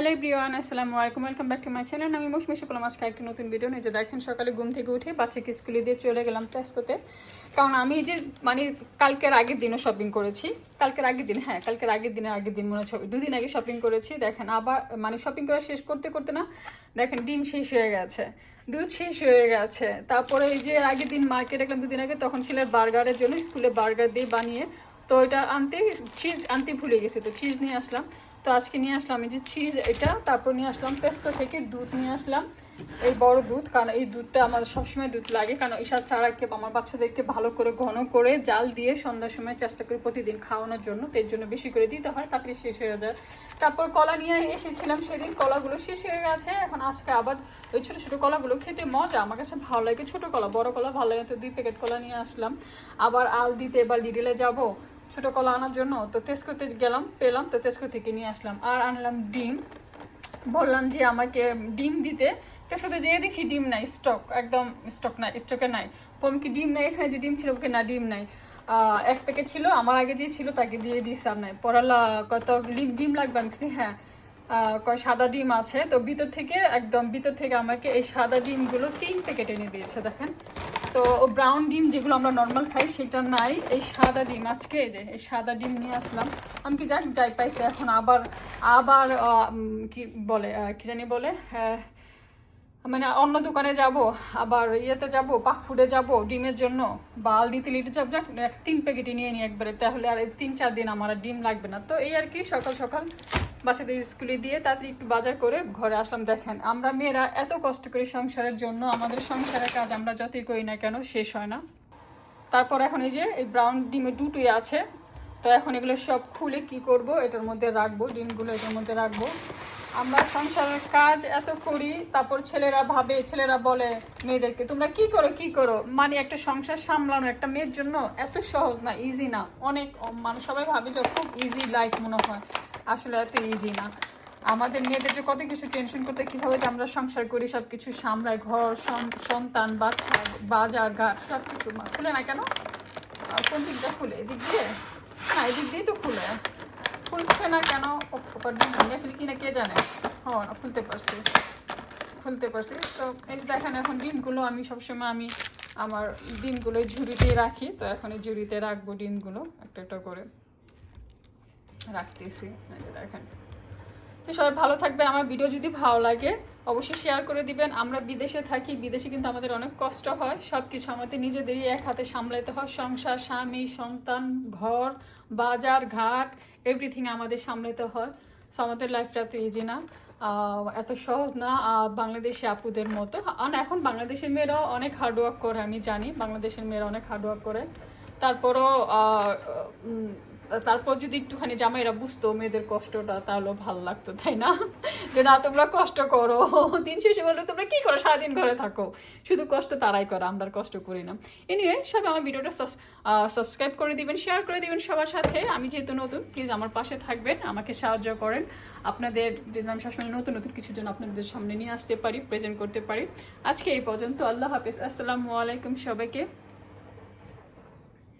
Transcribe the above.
Hello everyone আসসালামু আলাইকুম welcome back to my channel আমি মৌসুমি শুক্লাম আজকে একটি নতুন ভিডিও নিয়ে। যে দেখেন সকালে ঘুম থেকে উঠে বাচ্চাকে স্কুলে দিয়ে চলে গেলাম তেস্কোতে কারণ আমি যে মানে কালকের আগের দিনও শপিং করেছি। কালকের আগের দিন হ্যাঁ কালকের আগের দিনের আগের দিন মনে হচ্ছে, দুদিন আগে শপিং করেছি। দেখেন আবার মানে শপিং করা শেষ করতে করতে না, দেখেন ডিম শেষ হয়ে গেছে, দুধ শেষ হয়ে গেছে। তারপরে এই যে আগের দিন মার্কেটে গেলাম দুদিন আগে, তখন ছেলের বার্গারের জন্য স্কুলে বার্গার দিয়ে বানিয়ে তো এটা আনতে চিজ আনতে ভুলে গেছে তো চিজ নিয়ে আসলাম। তো আজকে নিয়ে আসলাম এই যে চিজ এটা তারপর নিয়ে আসলাম পেস্কো থেকে দুধ নিয়ে আসলাম। এই বড় দুধ, কারণ এই দুধটা আমাদের সবসময় দুধ লাগে, কারণ ঈশা ছাড়াকে আমার বাচ্চাদেরকে ভালো করে, ঘন করে জাল দিয়ে সন্ধ্যার সময় চেষ্টা করি প্রতিদিন খাওয়ানোর জন্য, তো এর জন্য বেশি করে দিতে হয়, তাড়াতাড়ি শেষ হয়ে যায়। তারপর কলা নিয়ে এসেছিলাম সেদিন, কলাগুলো শেষ হয়ে গেছে, এখন আজকে আবার ওই ছোটো ছোটো কলাগুলো খেতে মজা, আমার কাছে ভালো লাগে ছোটো কলা, বড় কলা ভালো লাগে, তো দুই প্যাকেট কলা নিয়ে আসলাম। আবার আল দিতে এবার লিডলে যাব ছোট কলা আনার জন্য। তো তেজকোতে গেলাম, পেলাম, তো তেজকো থেকে নিয়ে আসলাম। আর আনলাম ডিম। বললাম যে আমাকে ডিম দিতে। তেজকোতে যেয়ে দেখি ডিম নাই, স্টক, একদম স্টক নাই, স্টকে নাই। বললাম কি, ডিম নাই এখানে? যে ডিম ছিল ওকে, না, ডিম নাই। এক প্যাকেট ছিল, আমার আগে যে ছিল তাকে দিয়ে দিস আর নাই। পড়ালা কত ডিম লাগবে? আমি হ্যাঁ। কয় সাদা ডিম আছে। তো ভিতর থেকে, একদম ভিতর থেকে আমাকে এই সাদা ডিমগুলো তিন প্যাকেট এনে দিয়েছে, দেখেন। তো ব্রাউন ডিম যেগুলো আমরা নর্মাল খাই, সেটা নাই। এই সাদা ডিম, আজকে এই যে, এই সাদা ডিম নিয়ে আসলাম। আমি কি যাক যাই পাইছে, এখন আবার আবার কি বলে কি জানি বলে হ্যাঁ মানে অন্য দোকানে যাব, আবার ইয়েতে যাব, পাক ফুডে যাব, ডিমের জন্য বাল দিতে লিটে যাব এক তিন প্যাকেটই নিয়ে নিই একবারে, তাহলে আর তিন চার দিন আমার ডিম লাগবে না। তো এই আর কি, সকাল সকাল বাসাতে স্কুলে দিয়ে তাড়াতাড়ি একটু বাজার করে ঘরে আসলাম। দেখেন, আমরা মেয়েরা এত কষ্ট করি সংসারের জন্য, আমাদের সংসারের কাজ আমরা যতই করি না কেন শেষ হয় না। তারপর এখন এই যে, এই ব্রাউন ডিমের দুটোই আছে। তো এখন এগুলো সব খুলে কি করব, এটার মধ্যে রাখব, ডিমগুলো এটার মধ্যে রাখব। আমরা সংসারের কাজ এত করি, তারপর ছেলেরা ভাবে, ছেলেরা বলে মেয়েদেরকে, তোমরা কি করো কি করো? মানে একটা সংসার সামলানো একটা মেয়ের জন্য এত সহজ না ইজি না। অনেক মানে সবাই ভাবে যে খুব ইজি লাইফ মনে হয়। আসলে এত ইজি না। আমাদের মেয়েদের যে কত কিছু টেনশন করতে কীভাবে যে আমরা সংসার করি সব কিছু সামলাই ঘর সন্তান, বাচ্চা, বাজার, ঘাট সব কিছু খুলে না কেন? কোন দিকটা খুলে? এদিক দিয়ে? না, এদিক দিয়েই তো খুলে। খুলছে না কেন? ভেঙে ফেলি কিনা কে জানে? হ্যাঁ খুলতে পারছি। খুলতে পারছি। তো এই দেখেন, এখন ডিমগুলো আমি সবসময় আমি আমার ডিমগুলো ঝুড়িতে রাখি। তো এখন এই ঝুড়িতে রাখব ডিমগুলো, একটা একটা করে। রাখতেছি। দেখেন। তো সবাই ভালো থাকবেন। আমার ভিডিও যদি ভালো লাগে অবশ্যই শেয়ার করে দিবেন। আমরা বিদেশে থাকি, বিদেশে কিন্তু আমাদের অনেক কষ্ট হয়। সব কিছু আমাদের নিজেদেরই এক হাতে সামলাতে হয়। সংসার, স্বামী, সন্তান, ঘর, বাজার, ঘাট এভরিথিং আমাদের সামলাতে হয়। সো আমাদের লাইফটা তো ইজি না। এত সহজ না। বাংলাদেশি আপুদের মতো। আর এখন বাংলাদেশের মেয়েরাও অনেক হার্ডওয়ার্ক করে, আমি জানি। বাংলাদেশের মেয়েরা অনেক হার্ডওয়ার্ক করে। তারপরও তারপর যদি একটুখানি জামাইরা বুঝতো মেয়েদের কষ্টটা, তাহলেও ভালো লাগতো, তাই না? যে না, তোমরা কষ্ট করো। দিন শেষে বলল, তোমরা কি করো? সারাদিন ঘরে থাকো। শুধু কষ্ট তারাই করো, আমরা কষ্ট করি না। এনিওয়ে সবাই আমার ভিডিওটা সাবস্ক্রাইব করে দিবেন শেয়ার করে দিবেন সবার সাথে। আমি যেহেতু নতুন প্লিজ আমার পাশে থাকবেন, আমাকে সাহায্য করেন। আপনাদের যেন আমি সবসময় নতুন নতুন কিছু জন্য আপনাদের সামনে নিয়ে আসতে পারি প্রেজেন্ট করতে পারি। আজকে এই পর্যন্ত, আল্লাহ হাফিজ। আসসালামু আলাইকুম সবাইকে।